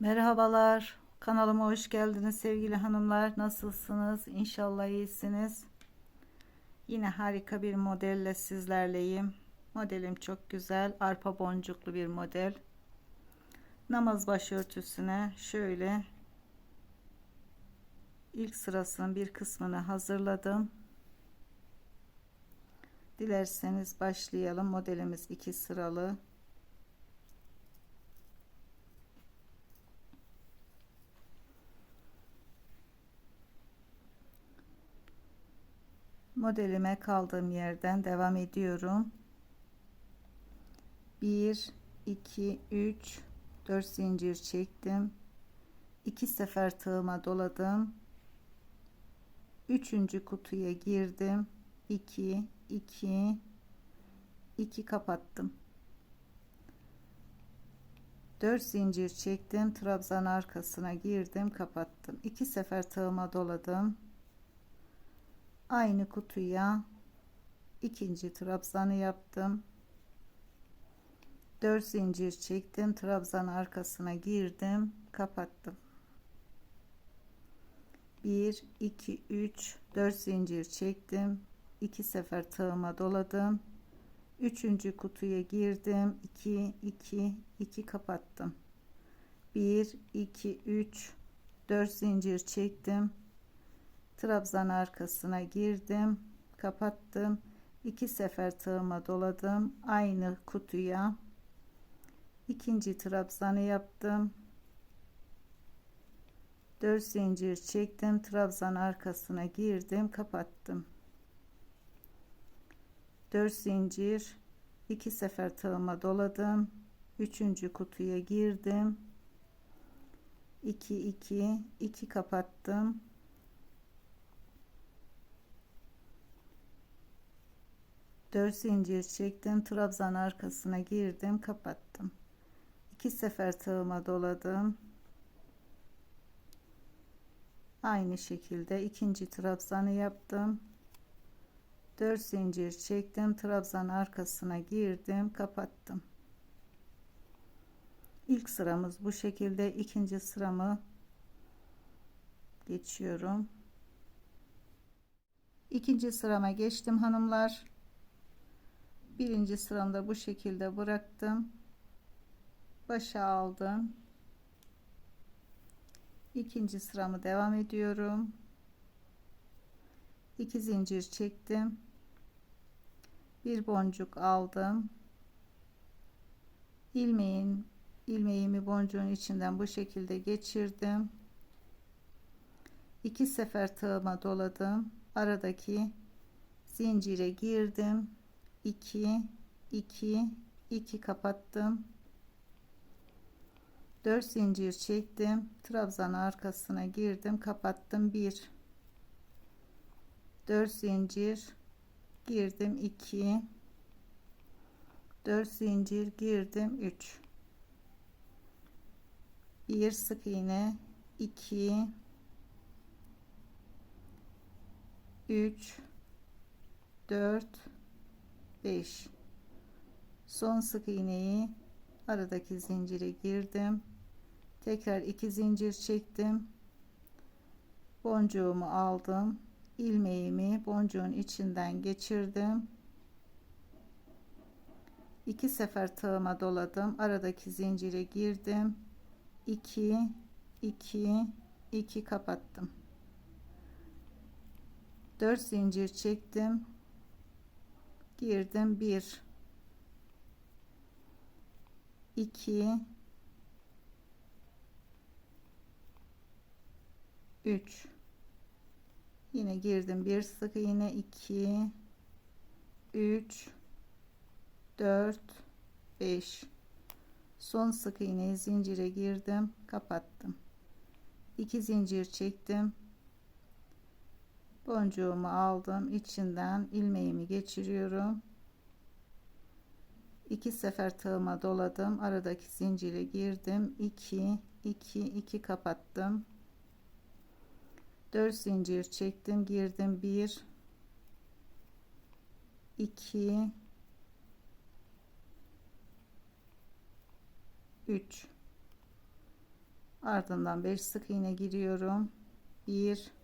Merhabalar. Kanalıma hoş geldiniz sevgili hanımlar. Nasılsınız? İnşallah iyisiniz. Yine harika bir modelle sizlerleyim. Modelim çok güzel. Arpa boncuklu bir model. Namaz başörtüsüne şöyle ilk sırasının bir kısmını hazırladım. Dilerseniz başlayalım. Modelimiz iki sıralı. Modelime kaldığım yerden devam ediyorum. 1 2 3 4 zincir çektim. 2 sefer tığıma doladım. Üçüncü kutuya girdim. 2 2 2 kapattım. 4 zincir çektim. Trabzan arkasına girdim kapattım. 2 sefer tığıma doladım aynı kutuya ikinci trabzanı yaptım. 4 zincir çektim trabzan arkasına girdim kapattım. 1 2 3 4 zincir çektim. 2 sefer tığıma doladım. Üçüncü kutuya girdim. 2 2 2 kapattım. 1 2 3 4 zincir çektim trabzan arkasına girdim kapattım. İki sefer tığıma doladım. Aynı kutuya ikinci trabzanı yaptım. 4 zincir çektim trabzan arkasına girdim kapattım. 4 zincir iki sefer tığıma doladım. Üçüncü kutuya girdim. 2 2 2 kapattım 4 zincir çektim trabzan arkasına girdim kapattım. İki sefer tığıma doladım. Aynı şekilde ikinci trabzanı yaptım. 4 zincir çektim trabzan arkasına girdim kapattım. İlk sıramız bu şekilde ikinci sıramı geçiyorum. İkinci sırama geçtim hanımlar birinci sıramda bu şekilde bıraktım. Başa aldım. İkinci sıramı devam ediyorum. 2 zincir çektim. Bir boncuk aldım. İlmeğin ilmeğimi boncuğun içinden bu şekilde geçirdim. İki sefer tığıma doladım. Aradaki zincire girdim 2 2 2 kapattım. 4 zincir çektim. Trabzan arkasına girdim kapattım. 1 4 zincir girdim. 2 4 zincir girdim. 3 1 sık iğne. 2 3 4 5 son sık iğneyi aradaki zincire girdim. Tekrar iki zincir çektim. Boncuğumu aldım. İlmeğimi boncuğun içinden geçirdim. İki sefer tığıma doladım. Aradaki zincire girdim. 2 2 2 kapattım. 4 zincir çektim girdim. 1 2 3 yine girdim. Bir sık iğne 2 3 4 5 son sık iğneyi zincire girdim. Kapattım. 2 zincir çektim boncuğumu aldım içinden ilmeğimi geçiriyorum. İki sefer tığıma doladım aradaki zincire girdim. 2 2 2 kapattım. 4 zincir çektim girdim. 1 2 3 ardından 5 sık iğne giriyorum. 1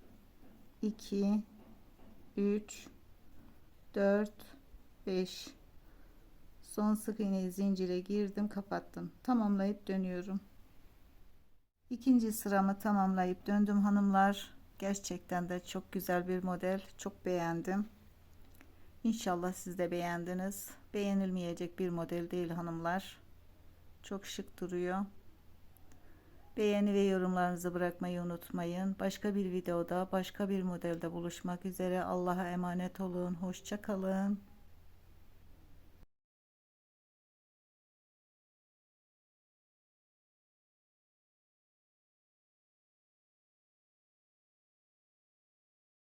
2 3 4 5 son sık iğneyi zincire girdim kapattım. Tamamlayıp dönüyorum. İkinci sıramı tamamlayıp döndüm hanımlar. Gerçekten de çok güzel bir model. Çok beğendim. İnşallah siz de beğendiniz. Beğenilmeyecek bir model değil hanımlar. Çok şık duruyor beğeni ve yorumlarınızı bırakmayı unutmayın. Başka bir videoda başka bir modelde buluşmak üzere. Allah'a emanet olun. Hoşça kalın